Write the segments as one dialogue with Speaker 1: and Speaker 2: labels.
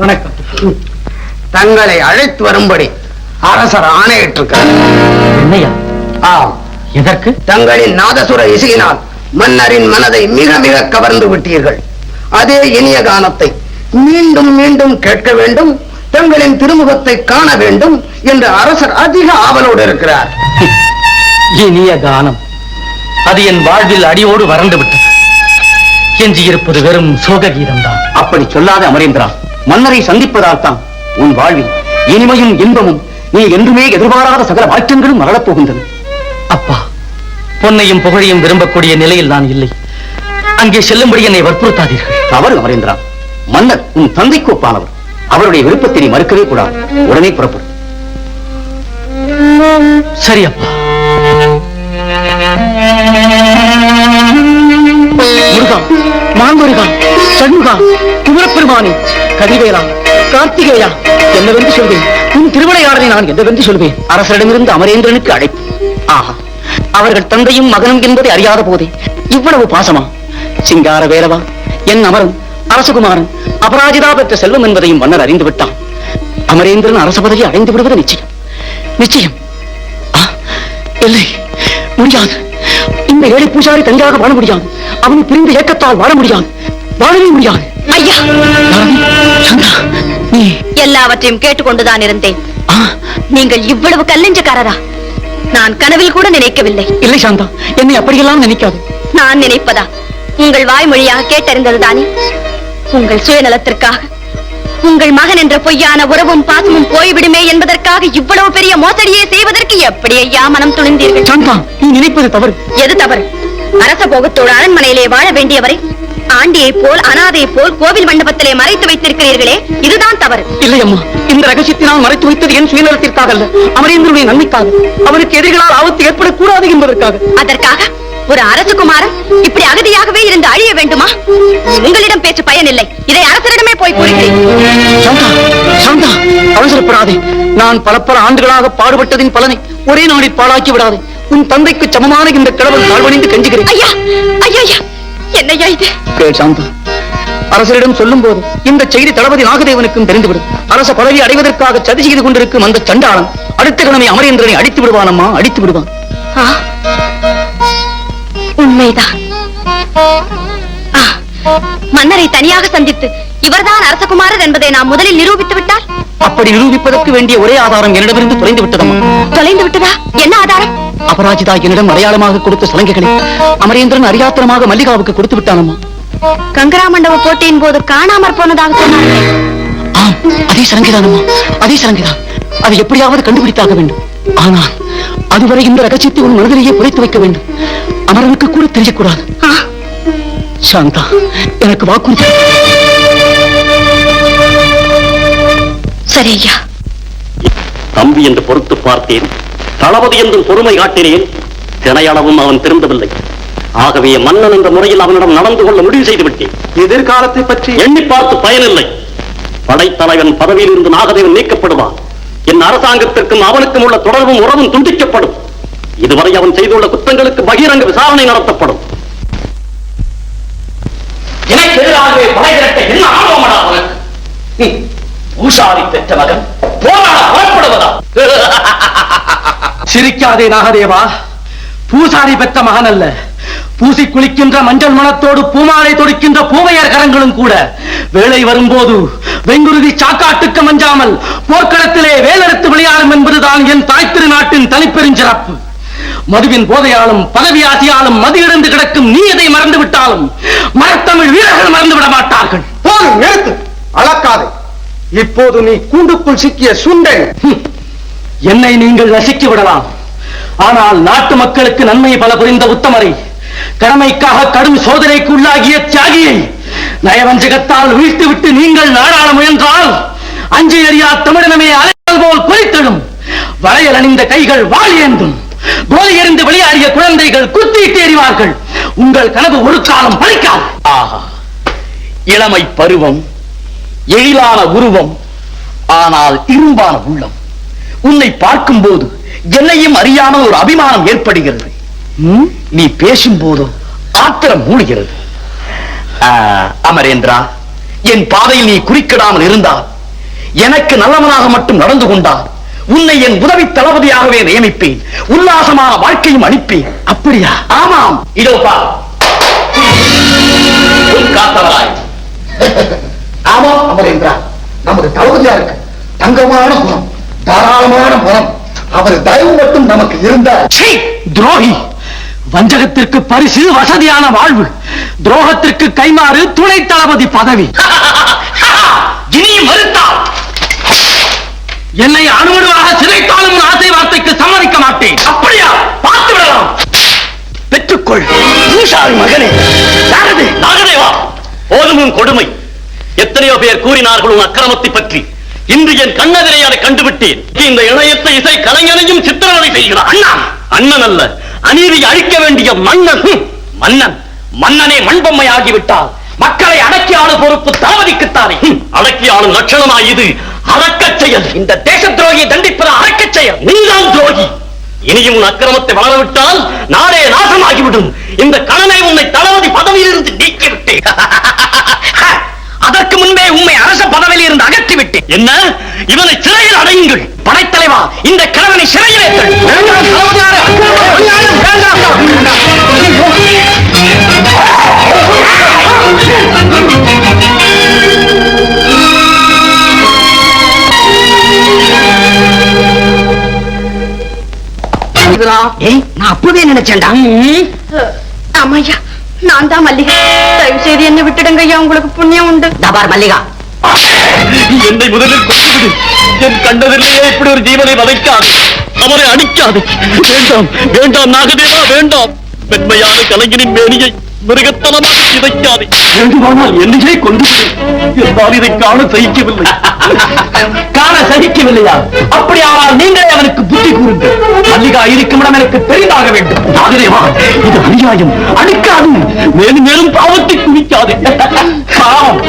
Speaker 1: வணக்கம்.
Speaker 2: தங்களை அழைத்து வரும்படி அரசர் ஆணையிட்டிருக்கிறார்.
Speaker 1: என்னையா?
Speaker 2: ஆம்.
Speaker 1: எதற்கு?
Speaker 2: தங்களின் நாதசுர இசையினால் மன்னரின் மனதை மிக மிக கவர்ந்து விட்டீர்கள். அதே இனிய கானத்தை மீண்டும் மீண்டும் கேட்க வேண்டும் தங்களின் திருமுகத்தை காண வேண்டும் என்று அரசர் அதிக ஆவலோடு இருக்கிறார்.
Speaker 1: இனிய கானம் அது என் வாழ்வில் அடியோடு வறண்டு விட்டது. எஞ்சியிருப்பது வெறும் சோக கீதம்தான்
Speaker 3: அப்படி சொல்லாத அமரேந்திரா மன்னரை சந்திப்பதால் தான் உன் வாழ்வில் இனிமையும் இன்பமும் நீ என்றுமே எதிர்பாராத சகல மாற்றங்களும் மலரப் போகின்றன.
Speaker 1: அப்பா பொன்னையும் புகழையும் விரும்பக்கூடிய நிலையில் நான் இல்லை. அங்கே செல்லும்படி என்னை வற்புறுத்தாதீர்கள்.
Speaker 3: தவறு அமரேந்திரா மன்னர் உன் தந்தைக்கு ஒப்பானவர். அவருடைய விருப்பத்தை நீ மறுக்கவே கூடாது. உடனே புறப்படும்
Speaker 1: சரி அப்பா. முருகா மாங்குருகா சண்முகா குமரப்பெருமானி கதிவேலா கார்த்திகேயா என்னவென்று சொல்வேன். உன் திருவிளையாடலை நான் என்னவென்று சொல்வேன்.
Speaker 3: அரசரிடமிருந்து அமரேந்திரனுக்கு அழைப்பு. ஆஹா அவர்கள் தந்தையும் மகனும் என்பதை அறியாத போதே இவ்வளவு பாசமா? சிங்கார வேலவா என் அமரன் அரசகுமாரன் அபராஜிதா பெற்ற செல்வம் என்பதையும் மன்னர் அறிந்து விட்டான். அமரேந்திரன் அரச பதவி அடைந்து விடுவது நிச்சயம். நிச்சயம். இல்லை முடியாது. இந்த ஏழை பூசாரி தனியாக வாழ முடியாது. அவனை பிரிந்து ஏக்கத்தால் வாழ முடியாது. வாழவே முடியாது.
Speaker 4: ஐயா!
Speaker 3: நீ.
Speaker 4: எல்லாவற்றையும் கேட்டுக்கொண்டுதான் இருந்தேன். நீங்கள் இவ்வளவு கல்லெஞ்சக்காரரா? நான் கனவில் கூட நினைக்கவில்லை.
Speaker 3: இல்லை சாந்தா. என்னை அப்படியெல்லாம் நினைக்காது.
Speaker 4: நான் நினைப்பதா? உங்கள் வாய்மொழியாக கேட்டறிந்ததுதானே உங்கள் சுயநலத்திற்காக. உங்கள் மகன் என்ற பொய்யான உறவும் பாசமும் போய்விடுமே என்பதற்காக இவ்வளவு பெரிய மோசடியை செய்வதற்கு எப்படி ஐயா மனம் துணிந்தீர்கள்?
Speaker 3: நீ நினைப்பது தவறு.
Speaker 4: எது தவறு? அரச போகத்தோடு அரண்மனையிலே வாழ வேண்டியவரை ஆண்டியைப் போல் அனாதையைப் போல் கோவில் மண்டபத்திலே மறைத்து வைத்திருக்கிறீர்களே இதுதான் தவறு.
Speaker 3: இல்லை அம்மா இந்த ரகசியத்தை நான் மறைத்து வைத்தது என் சுயநலத்திற்காக அல்ல. அமரேந்திரனுடைய நன்மைக்காக அவனுக்கு எதிரிகளால் ஆபத்து ஏற்படக்கூடாது என்பதற்காக.
Speaker 4: அதற்காக ஒரு அரசகுமாரன் இப்படி அகதியாகவே இருந்து அழிய வேண்டுமா? உங்களிடம் பேச்சு பயனில்லை. இதை அரசரிடமே போய் கூறுகிறேன்.
Speaker 3: அவசரப்படாதே. நான் பல பல ஆண்டுகளாக பாடுபட்டதின் பலனை ஒரே நாளில் பாழாக்கி விடாதே. உன் தந்தைக்கு சமமான இந்த கடவுள் தாழ்வணிந்து கெஞ்சுகிறேன்.
Speaker 4: ஐயா ஐயா ஐயா என்னையா இது?
Speaker 3: கேள் சாந்தா அரசரிடம் சொல்லும் போது இந்த செய்தி தளபதி நாகதேவனுக்கும் தெரிந்துவிடும். அரச பதவி அடைவதற்காக சதி செய்து கொண்டிருக்கும் அந்த சண்டாளன் அடுத்த கிழமை அமரேந்திரனை அடித்து விடுவானம்மா அடித்து விடுவான்
Speaker 4: உண்மைதான் மன்னரை தனியாக சந்தித்து இவர்தான் அரசகுமாரர் என்பதை நாம் முதலில் நிரூபித்து விட்டால்?
Speaker 3: அப்படி நிரூபிப்பதற்கு வேண்டிய ஒரே ஆதாரம் என்னிடமிருந்து தொலைந்து விட்டதம்மா.
Speaker 4: தொலைந்து விட்டதா? என்ன ஆதாரம்?
Speaker 3: அபராஜிதா என்னிடம் அடையாளமாக கொடுத்த சலங்கைகளை அமரேந்திரன் அறியாத்தனமாக மல்லிகாவுக்கு கொடுத்து விட்டானம்மா.
Speaker 4: கங்கரா மண்டப போட்டியின் போது காணாமற் போனதாக சொன்னார்களே.
Speaker 3: அதே சலங்கைதானம்மா. அதே சலங்கைதான். அதை எப்படியாவது கண்டுபிடித்தாக வேண்டும். ஆனால் அதுவரை இந்த ரகசியத்தை உன் மனதிலேயே புதைத்து வைக்க வேண்டும். அமரனுக்கு கூட தெரியக்கூடாது.
Speaker 4: ஆ,
Speaker 3: சாந்தா எனக்கு வாக்குறுதி.
Speaker 4: சரி ஐயா.
Speaker 5: தம்பி என்று பொறுத்து பார்த்தேன். தளபதி என்றும் பொறுமை காட்டினேன். தினையளவும் அவன் திருந்தவில்லை. ஆகவே மன்னன் என்ற முறையில் அவனிடம் நடந்து கொள்ள முடிவு செய்து விட்டேன்
Speaker 2: எதிர்காலத்தை பற்றி
Speaker 5: எண்ணி பார்த்து பயனில்லை. படைத்தலைவன் பதவியில் இருந்து நாகதேவன் நீக்கப்படுவான். என் அரசாங்கத்திற்கும் அவனுக்கும் உள்ள தொடர்பும் உறவும் துண்டிக்கப்படும். இதுவரை அவன் செய்துள்ள குற்றங்களுக்கு பகிரங்க விசாரணை நடத்தப்படும். எனக்கு எதிராகவே படை திரட்ட என்ன ஆர்வமடா உனக்கு? ஹம், பூசாரி பெற்ற மகன் போராட புறப்படுவதா?
Speaker 1: சிரிக்காதே நாகதேவா. பூசாரி பெற்ற மகன் அல்ல. பூசி குளிக்கின்ற மஞ்சள் மணத்தோடு பூமாலை தொடுக்கின்ற பூவையர் கரங்களும் கூட. வேலை வரும்போது வெங்குருதி சாக்காட்டுக்கு மஞ்சாமல் போர்க்களத்திலே வேலெடுத்து விளையாடும் என்பதுதான் என் தாய் திருநாட்டின் தனிப்பெருஞ்சிறப்பு மதுவின் போதையாலும் பதவி ஆசையாலும் மது இழந்து கிடக்கும் நீ எதை மறந்து விட்டாலும் மரத்தமிழ் வீரர்கள் மறந்து விட மாட்டார்கள்.
Speaker 2: போதும் நிறுத்து. அளக்காதே. இப்போது நீ கூண்டுக்குள் சிக்கிய சுண்டன்.
Speaker 1: ஹம், என்னை நீங்கள் நசுக்கி விடலாம். ஆனால் நாட்டு மக்களுக்கு நன்மை பல புரிந்த உத்தமரை கடமைக்காக கடும் சோதனைக்கு உள்ளாகிய தியாகியை நயவஞ்சகத்தால் வீழ்த்துவிட்டு நீங்கள் நாடாள முயன்றால் அஞ்சு அறியா தமிழனமே அலைகள் போல் கொலித்தடும் வளையல் அணிந்த கைகள் வாழ் ஏந்தும். கோலி எறிந்து விளையாடிய குழந்தைகள் குத்திட்டு எறிவார்கள் உங்கள் கனவு ஒரு காலம் பழிக்காது.
Speaker 5: ஆஹா இளமை பருவம் எழிலான உருவம் ஆனால் இரும்பான உள்ளம். உன்னை பார்க்கும்போது என்னையும் அறியாமல் ஒரு அபிமானம் ஏற்படுகிறது? நீ பேசும்போதோ ஆத்திரம் மூழ்கிறது ஆ, அமரேந்திரா
Speaker 6: என் பாதையில் நீ குறுக்கிடாமல் இருந்தால் எனக்கு நல்லவனாக மட்டும் நடந்து கொண்டால் உன்னை என் உதவி தளபதியாகவே நியமிப்பேன் உல்லாசமான வாழ்க்கையும் அளிப்பேன். அப்படியா? ஆமாம். இதோ காத்தவராய்
Speaker 3: ஆமாம் அமரேந்திரா. நமது தளபதியா இருக்கு தங்கமான குணம். தாராளமான மனம். அவர் தயவு மட்டும் நமக்கு இருந்தால்
Speaker 5: துரோகி. வஞ்சகத்திற்கு பரிசு வசதியான வாழ்வு. துரோகத்திற்கு கைமாறு துணை தளபதி பதவி.
Speaker 6: மறுத்தால்
Speaker 5: என்னை அணுவணுவாக சிதைத்தாலும் ஆசை வார்த்தைக்கு சம்மதிக்க மாட்டேன்.
Speaker 6: அப்படியா? பார்த்து விடலாம். பெற்றுக்கொள். பூஷாரி மகனே. நாகதேவா போதும் கொடுமை. எத்தனையோ பேர் கூறினார்கள் உன் அக்கிரமத்தை பற்றி. இன்று என் கண்ணெதிரே அதை கண்டுவிட்டேன் இந்த இணையத்தை இசை கலைஞனையும் சித்திரவதை செய்கிறார் அண்ணா! அண்ணன் அல்ல அநீதியை அழிக்க வேண்டிய மன்னன். மன்னன் மன்னனே மண்பொம்மை ஆகிவிட்டால் மக்களை அடக்கி ஆளும் பொறுப்பு தளபதிக்குத்தானே அடக்கி ஆளும் லட்சணமாய் இது அறக்கச் செயல். இந்த தேச துரோகியை தண்டிப்பது அறக்கச் செயல். நீதான் துரோகி. இனியும் உன் அக்கிரமத்தை வளரவிட்டால் நாடே நாசமாகிவிடும். இந்த கணனை உன்னை தளபதி பதவியிலிருந்து நீக்கிவிட்டேன். அதற்கு முன்பே உண்மை அரச பதவியில் இருந்து அகற்றிவிட்டேன் என்ன? இவனை சிறையில் அடையுங்கள். படைத்தலைவா இந்த கிழவனை சிறையில்
Speaker 3: நான் அப்பவே நினைச்சேன்டா.
Speaker 4: ஆமாய்யா. நான் தான் மல்லிகை. தயவு செய்து என்ன விட்டுடுங்க ஐயா உங்களுக்கு புண்ணியம் உண்டு.
Speaker 3: தபார் மல்லிகா.
Speaker 6: என்னை முதலில் கொண்டுவிடு என் கண்டதிலேயே இப்படி ஒரு ஜீவனை வதைக்காது. அவரை அடிக்காது வேண்டாம் வேண்டாம் நாகதேவா வேண்டாம். மென்மையான கலைஞனின் மேனியை மிருகத்தனமாக சிதைக்காதே. வேண்டுமானால் என்னையே கொண்டு என்னால் இதை காண சகிக்கவில்லை.
Speaker 5: காண சகிக்கவில்லையா? அப்படி ஆனால் நீங்களே அவனுக்கு புத்தி கூறுங்கள். மல்லிகா இருக்கும் இடம் எனக்கு தெரிந்தாக வேண்டும்.
Speaker 6: நாகதேவா இது அநியாயம். அடிக்காது மேலும் மேலும் பாவத்தை குவிக்காது.
Speaker 5: பாவம்.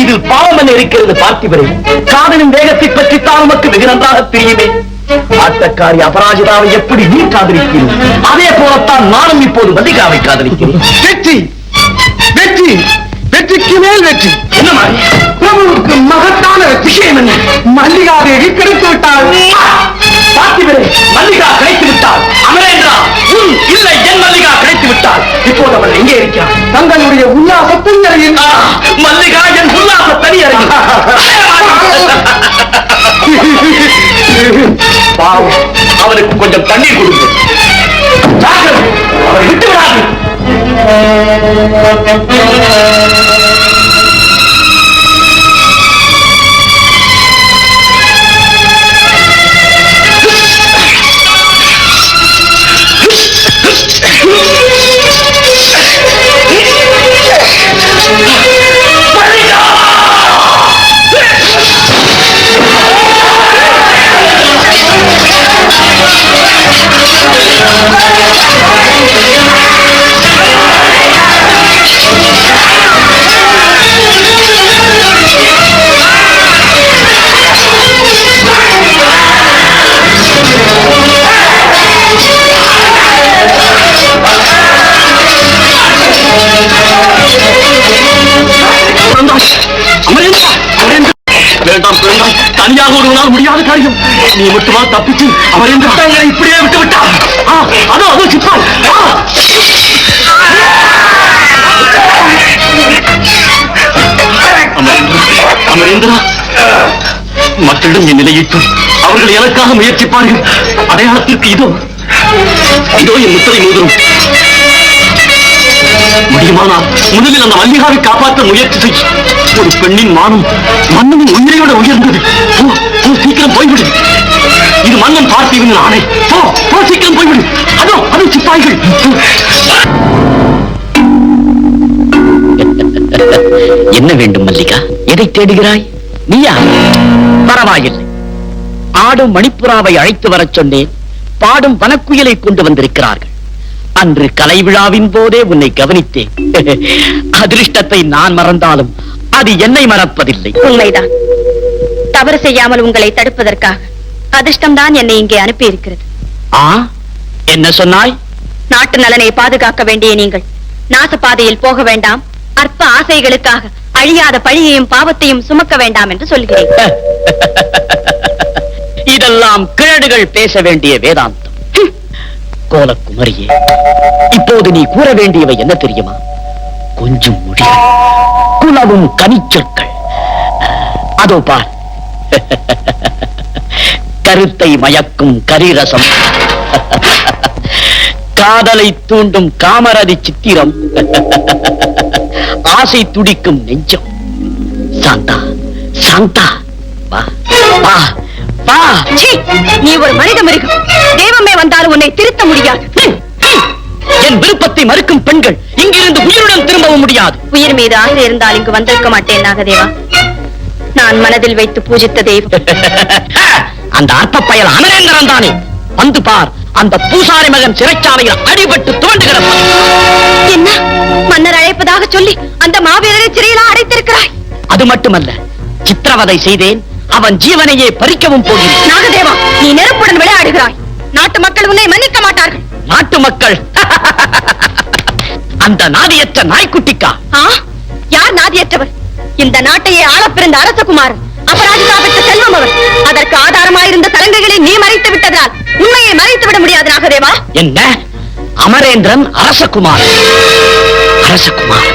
Speaker 5: இதில் பாவம் என்ன இருக்கிறது பார்த்திபரே? காதலின் வேகத்தை பற்றி உமக்கு வெகு நன்றாக தெரியுமே. ஆட்டக்காரி அபராஜிதாவை எப்படி நீ காதலிக்கிறீர் அதே போலத்தான் நானும் இப்போது மல்லிகாவை காதலிக்கிறேன் வெற்றி! வெற்றி! வெற்றிக்கு மேல் வெற்றி. என்ன மாதிரி? பிரபுவுக்கு மகத்தான விஷயம் என்ன? மல்லிகா தேவி கிடைத்து விட்டாள் பார்த்திபரே மல்லிகா கிடைத்து விட்டாள் அமரேந்திரா உன் இல்லை என் மல்லிகா கிடைத்து விட்டாள் இப்போது அவள் எங்கே இருக்கிறாள்? தங்களுடைய உல்லாச தனியறையில் மல்லிகா என் உல்லாச தனியறையில் பாவம். அவனுக்கு கொஞ்சம் தண்ணீர் கொடுங்க. ஜாக்கிரதை, அவரை விட்டு விடாது பிறந்தாய். வேண்டாம் தனியாக ஒருவனால் முடியாத காரியம் நீ மட்டுமா தப்பிச்சு அமரேந்திரா என்னை இப்படியே விட்டு விட்டா அதோ அதோ அமரேந்திரா மக்களிடம் என் நிலையிட்டு அவர்கள் எனக்காக முயற்சிப்பார்கள் அடையாளத்திற்கு இதோ இதோ என் முத்திரை மோதிரம் முடியுமானால் முதலில் அந்த மல்லிகாவை காப்பாற்ற முயற்சி செய். ஒரு பெண்ணின் மானம் மன்னனின் உயிரையோட உயர்ந்தது. சீக்கிரம் போய்விடு. இது மன்னன் பார்த்திவின் ஆணை. போ போ சீக்கிரம் போய்விடு. அதோ அதோ சிப்பாய்கள். என்ன வேண்டும் மல்லிகா? எதை தேடுகிறாய்? நீயா? பரவாயில்லை. ஆடும் மணிப்புறாவை அழைத்து வரச் சொன்னேன். பாடும் வனக்குயிலை கொண்டு வந்திருக்கிறார்கள். அன்று கலை விழாவின் போதே உன்னை கவனித்தேன். அதிர்ஷ்டத்தை நான் மறந்தாலும் அது என்னை மறப்பதில்லை.
Speaker 4: உண்மைதான். தவறு செய்யாமல் உங்களை தடுப்பதற்காக அதிர்ஷ்டம்தான் என்னை இங்கே அனுப்பி இருக்கிறது
Speaker 6: ஆ? என்ன சொன்னாய்?
Speaker 4: நாட்டு நலனை பாதுகாக்க வேண்டிய நீங்கள் நாச பாதையில் போக வேண்டாம். அற்ப ஆசைகளுக்காக அழியாத பழியையும் பாவத்தையும் சுமக்க வேண்டாம் என்று சொல்கிறேன்.
Speaker 5: இதெல்லாம் கிழடுகள் பேச வேண்டிய வேதாந்தம். கோல குமரியே இப்போது நீ கூற வேண்டியவை என்ன தெரியுமா? கொஞ்சம் மொழிகள் குலவும் கனிச்சொற்கள். அதோ பார். கருத்தை மயக்கும் கரிரசம். காதலை தூண்டும் காமரதி சித்திரம். ஆசை துடிக்கும் நெஞ்சம். சாந்தா சாந்தா. வா. வா.
Speaker 4: சீ, நீ ஒரு மனித மிருகம் தெய்வமே வந்தாலும் உன்னை திருத்த முடியாது.
Speaker 5: என் விருப்பத்தை மறுக்கும் பெண்கள் இங்கிருந்து உயிருடன் திரும்பவும் முடியாது.
Speaker 4: உயிர் மீது ஆசை இருந்தால் இங்கு வந்திருக்க மாட்டேன் நாகதேவா. நான் மனதில் வைத்து பூஜித்த தெய்வம்.
Speaker 5: அந்த அற்ப பயல் அமரேந்திரன் தானே. வந்து பார் அந்த பூசாரி மகன் சிறைச்சாலையில் அடிபட்டு துவண்டு கிடப்பான்.
Speaker 4: என்ன? மன்னர் அழைப்பதாக சொல்லி அந்த மாவீரரை சிறையிலா அடைத்திருக்கிறாய்.
Speaker 5: அது மட்டுமல்ல சித்திரவதை செய்தேன். அவன் ஜீவனையே பறிக்கவும் போகிறேன்.
Speaker 4: நாகதேவா நீ நெருப்புடன் விளையாடுகிறாய். நாட்டு மக்கள் உன்னை மன்னிக்க மாட்டார்கள்.
Speaker 5: நாட்டு மக்கள். அந்த நாதியற்ற நாய்க்குட்டிக்கா?
Speaker 4: ஆ யார் நாதியற்றவர்? இந்த நாட்டையே ஆளப்பிறந்த அரசகுமாரன் அபராஜிதா பெற்ற செல்வம் அவர். அதற்கு ஆதாரமாயிருந்த சலங்கைகளை நீ மறைத்து விட்டதால் உண்மையை மறைத்து விட முடியாது நாகதேவா.
Speaker 5: என்ன? அமரேந்திரன் அரசகுமார் அரசகுமார்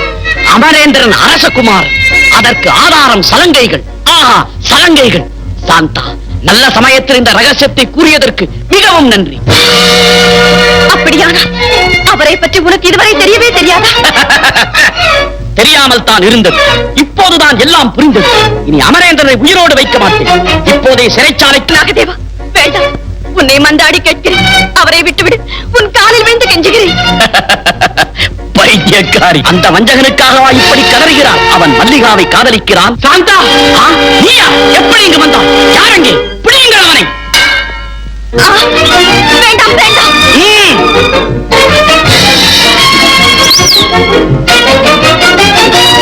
Speaker 5: அமரேந்திரன் அரசகுமார் அதற்கு ஆதாரம் சலங்கைகள். ஆஹா சலங்கைகள் சாந்தா நல்ல சமயத்தில் இந்த ரகசியத்தை கூறியதற்கு மிகவும் நன்றி.
Speaker 4: அப்படியானால் அவரை பற்றி உனக்கு இதுவரை தெரியவே தெரியாதா?
Speaker 5: தெரியாமல் தான் இருந்தது. இப்போதுதான் எல்லாம் புரிந்தது. இனி அமரேந்திரனை உயிரோடு வைக்க மாட்டேன். இப்போதே சிறைச்சாலைக்கு
Speaker 4: நாகதேவா வேண்டாம். உன்னை மந்தாடி கேட்கிறேன். அவரை விட்டுவிடு. உன் காலில் விழுந்து கெஞ்சுகிறேன்.
Speaker 5: பைத்தியக்காரி. அந்த வஞ்சகனுக்காகவா இப்படி கதறுகிறான் அவன் மல்லிகாவை காதலிக்கிறான். சாந்தா! நீயா? எப்படி இங்கு வந்தான்? யாரங்கே பிடியுங்கள் அவனை.
Speaker 4: வேண்டாம் வேண்டாம்.
Speaker 5: ம். Shantha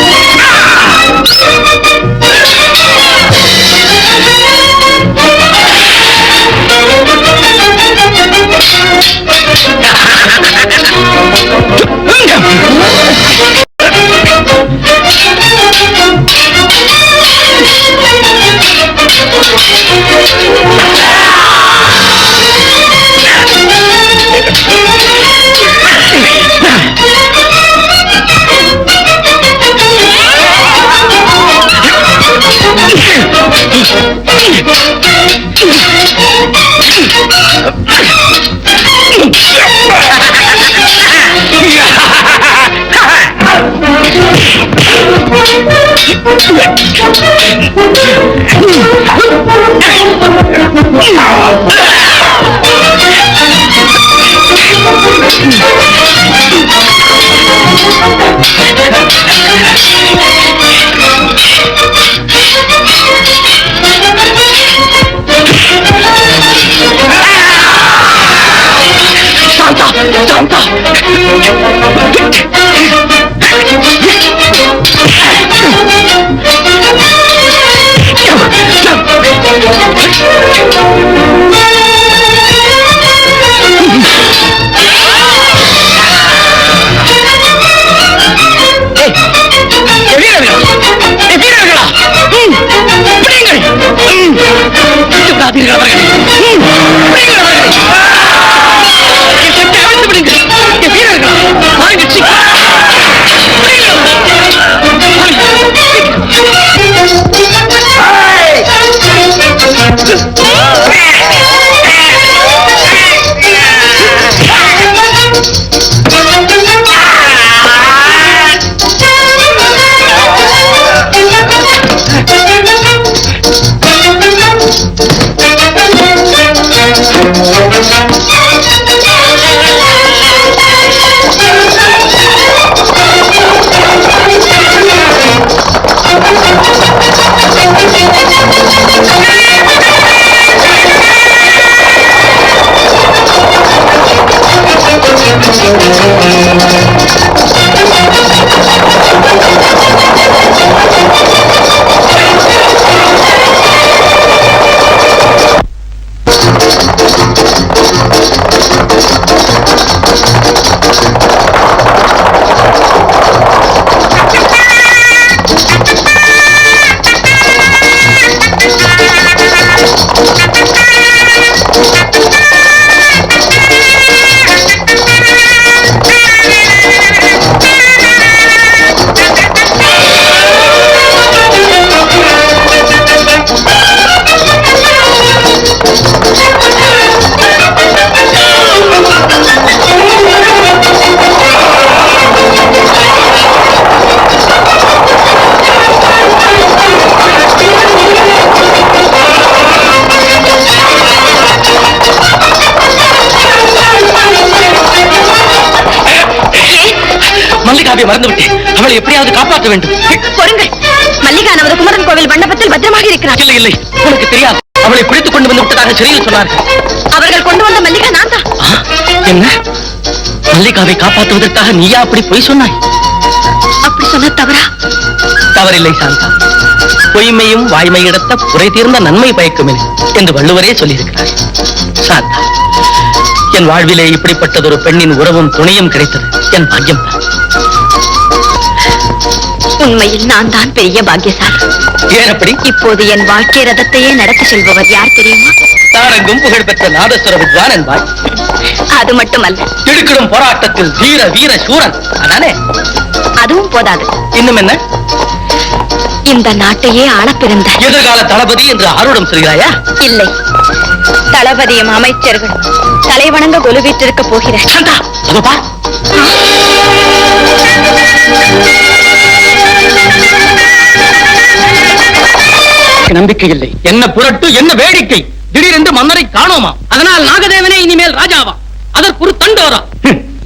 Speaker 5: Let's go. pizca
Speaker 2: para
Speaker 1: மல்லிகாவை மறந்து விட்டேன் அவளை எப்படியாவது காப்பாற்ற வேண்டும்.
Speaker 4: பொறுங்கள். மல்லிகா நமது குமரன் கோவில் மண்டபத்தில் பத்திரமாக இருக்கிறார்.
Speaker 1: இல்லை இல்லை. உனக்கு தெரியாது. அவளை பிடித்துக் கொண்டு வந்து விட்டதாக சிறையில் சொன்னார்கள்
Speaker 4: அவர்கள் கொண்டு வந்த மல்லிகா நான் தான்.
Speaker 1: என்ன? மல்லிகாவை காப்பாற்றுவதற்காக நீயா அப்படி பொய் சொன்னாய்?
Speaker 4: அப்படி சொன்ன தவறா?
Speaker 1: தவறில்லை சாந்தா. பொய்மையும் வாய்மையிடத்த புரை தீர்ந்த நன்மை பயக்குமே என்று வள்ளுவரே சொல்லியிருக்கிறார். சாந்தா என் வாழ்விலே இப்படிப்பட்டதொரு பெண்ணின் உறவும் துணையும் கிடைத்தது. என் பாக்கியம்
Speaker 4: உண்மையில் நான் தான் பெரிய பாக்கியசாலி.
Speaker 1: ஏன் அப்படி
Speaker 4: இப்போது என் வாழ்க்கை ரதத்தையே நடத்தி செல்பவர் யார் தெரியுமா?
Speaker 1: தாரங்கும் புகழ்பெற்ற நாதஸ்வர வித்வான் என்பாய்.
Speaker 4: அது மட்டுமல்ல.
Speaker 1: திடுக்கிடும் போராட்டத்தில் வீர வீர சூரன். அதானே?
Speaker 4: அதுவும் போதாது.
Speaker 1: இன்னும் என்ன?
Speaker 4: இந்த நாட்டையே ஆளப் பிறந்த
Speaker 1: எதிர்கால தளபதி என்று ஆர்வடம் சொல்கிறாயா?
Speaker 4: இல்லை. தளபதியும் அமைச்சர்கள் தலைவணங்க கொலுவீற்றிருக்க போகிற
Speaker 1: எனக்கு நம்பிக்கை இல்லை என்ன புரட்டு என்ன வேடிக்கை திடீரென்று மன்னரை காணோமா அதனால் நாகதேவனே இனிமேல் ராஜாவா அதற்கு ஒரு தண்டோரா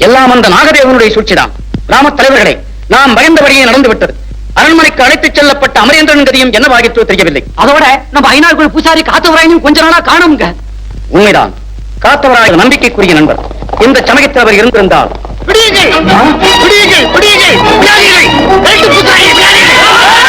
Speaker 1: எல்லாம் அந்த நாகதேவனுடைய சூழ்ச்சிதான் கிராம தலைவர்களே நாம் பயந்தபடியே நடந்து விட்டது அரண்மனைக்கு அழைத்துச் செல்லப்பட்ட அமரேந்திரன் கதியும் என்னவாகிற்றோ தெரியவில்லை அதோட நம்ம ஐநாள் பூசாரி காத்தவராயனும் கொஞ்ச நாளா காணுங்க உண்மைதான் காத்தவராய நம்பிக்கைக்குரிய நண்பர் இந்த சமயத்தில் அவர் இருந்திருந்தால் பிடியுங்கள் பிடியுங்கள் பிடியுங்கள் விடாதீர்கள் கழுத்து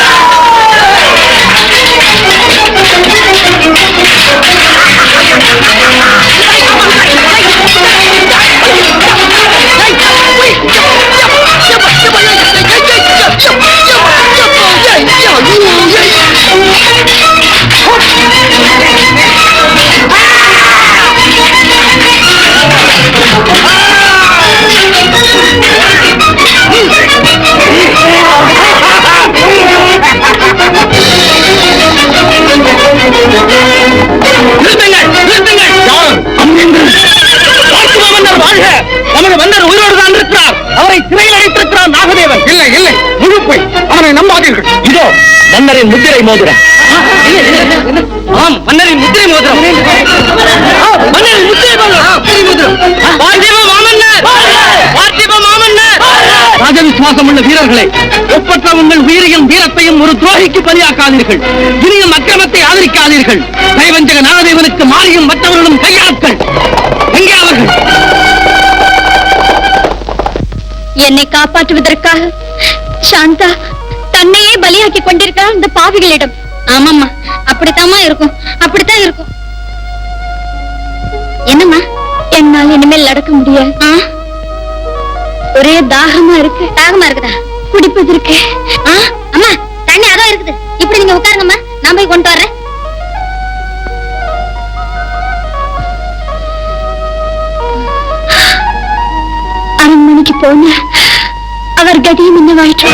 Speaker 1: மோதிரம். ஆம் மன்னரின் முத்திரை மோதிரம். மன்னரின் முத்திரை மோதிரம். முத்திரை பார்த்திப மாமன்னர். பார்த்திப மாமன்னர். ராஜவிசுவாசம் உள்ள வீரர்களே ஒப்பற்ற உங்கள் உயிரையும் வீரத்தையும் ஒரு துரோகிக்கு பலியாக்காதீர்கள். இனியும் அக்கிரமத்தை ஆதரிக்காதீர்கள். தைவஞ்சக நாகதேவனுக்கு மாறியும் மற்றவர்களும் கையாட்கள். எங்கே அவர்கள்?
Speaker 4: என்னை காப்பாற்றுவதற்காக சாந்தா தன்னையே பலியாக்கி கொண்டிருக்கிறார் இந்த பாவிகளிடம். ஆமாம்மா அப்படித்தாம்மா இருக்கும் அப்படித்தான் இருக்கும். என்னம்மா? என்னால் இனிமேல் நடக்க முடியாது. ஒரே தாகமா இருக்கு. தாகமா இருக்குதா? குடிப்பதற்கு அம்மா தண்ணி அதான் இருக்குது. இப்படி நீங்க உட்காருங்கம்மா நான் போய் கொண்டு வரேன். அரண்மனைக்கு போன அவர் கதியும் என்னவாயிற்று?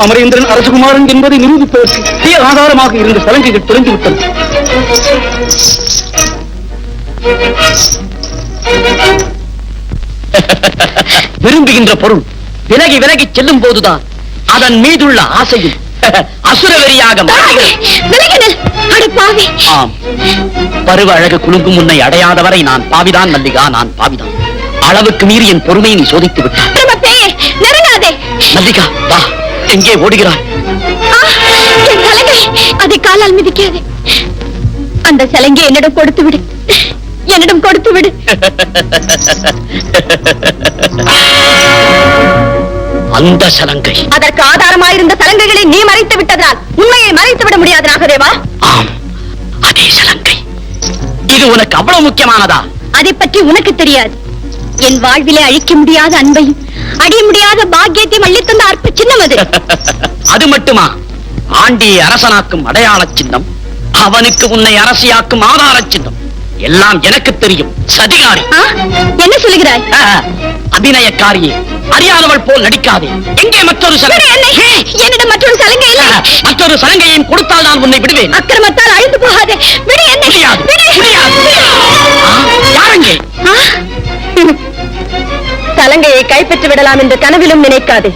Speaker 1: அமரேந்திரன் அரசகுமாரன் என்பதை நிரூபிப்பதற்கு தீய ஆதாரமாக இருந்த சலங்கைகள் தொலைந்து விட்டது விரும்புகின்ற பொருள் விலகி விலகி செல்லும் போதுதான். அதன் மீதுள்ள ஆசையும் அசுரவெறியாக. ஆம். பருவ அழகு குலுங்கும் உன்னை அடையாதவரை நான் பாவிதான் மல்லிகா நான் பாவிதான். அளவுக்கு மீறி என் பொறுமையை நீ சோதித்து விட்டாய். மல்லிகா வா. எங்கே ஓடுகிறாய்?
Speaker 4: அதை காலால் மிதிக்காதே. அந்த சலங்கை என்னிடம் கொடுத்து விடு. என்னிடம் கொடுத்து விடு.
Speaker 5: அந்த சலங்கை.
Speaker 4: அதற்கு ஆதாரமாயிருந்த சலங்கைகளை நீ மறைத்து விட்டதால் உண்மையை மறைத்து விட முடியாது நாகதேவா
Speaker 5: ஆம் அதே சலங்கை. இது உனக்கு அவ்வளவு முக்கியமானதா?
Speaker 4: அதை பற்றி உனக்கு தெரியாது. என் வாழ்விலே அழிக்க முடியாத அன்பையும் அடிய முடியாத பாக்கியத்தையும் அள்ளித்தந்த அற்ப சின்னம் அது
Speaker 5: அது மட்டுமா? ஆண்டியை அரசனாக்கும் அடையாள சின்னம் அவனுக்கு உன்னை அரசியாக்கும் ஆதார சின்னம். எல்லாம் எனக்கு தெரியும் சதிகாரி?
Speaker 4: என்ன சொல்லுகிறாய்?
Speaker 5: அபிநயக்காரியே அறியாதவள் போல் நடிக்காதே. எங்கே மற்றொரு சலங்கை.
Speaker 4: என்னை. என்னிடம் மற்றொரு சலங்கை இல்லை.
Speaker 5: மற்றொரு சலங்கையையும் கொடுத்தால் நான் உன்னை விடுவேன்.
Speaker 4: அக்கிரமத்தால் அழிந்து போகாதே. விடு என்னை
Speaker 5: முடியாது. யாரெங்கே?
Speaker 4: சலங்கையை கைப்பற்றி விடலாம் என்று கனவிலும் நினைக்காதே.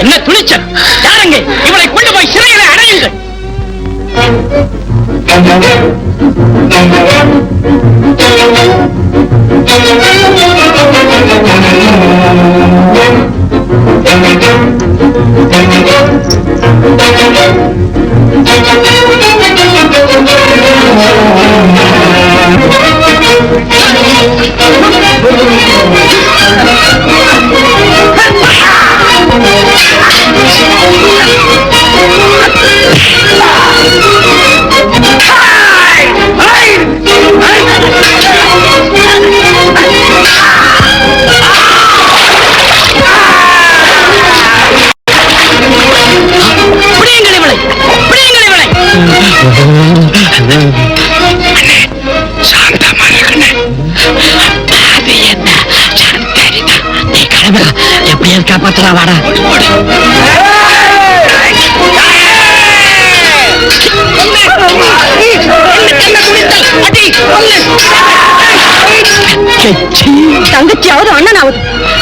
Speaker 5: என்ன துணிச்சல்? யாருங்க இவளை கொண்டு போய் சிறையில அடையுங்கள் பிடியுங்கள் கிளம்புற எப்படியாவது காப்பாத்துறா வாடா
Speaker 4: தங்கச்சியாவது அண்ணனாவது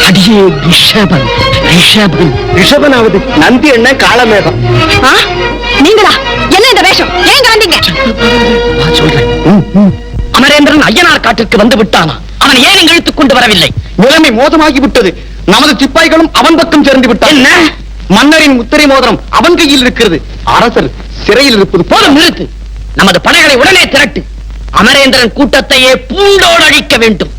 Speaker 5: அடியே ரிஷபன் ரிஷபன்.
Speaker 2: ரிஷபனாவது நந்தி என்ன காலமேகம்?
Speaker 4: ஆ? நீங்களா? என்ன இந்த வேஷம்? ஏன் வந்தீங்க?
Speaker 5: நான் சொல்றேன். அமரேந்திரன் ஐயனார் காட்டிற்கு வந்து விட்டானா? அவன் ஏன் இழுத்துக் கொண்டு வரவில்லை?
Speaker 2: நிலைமை மோசமாகி விட்டது நமது சிப்பாய்களும் அவன் பக்கம் சேர்ந்து விட்டார்
Speaker 5: என்ன?
Speaker 2: மன்னரின் முத்திரை மோதிரம் அவன் கையில் இருக்கிறது. அரசர் சிறையில் இருப்பது போல
Speaker 5: போதும் நிறுத்து. நமது படைகளை உடனே திரட்டு. அமரேந்திரன் கூட்டத்தையே பூண்டோடு அழிக்க வேண்டும்.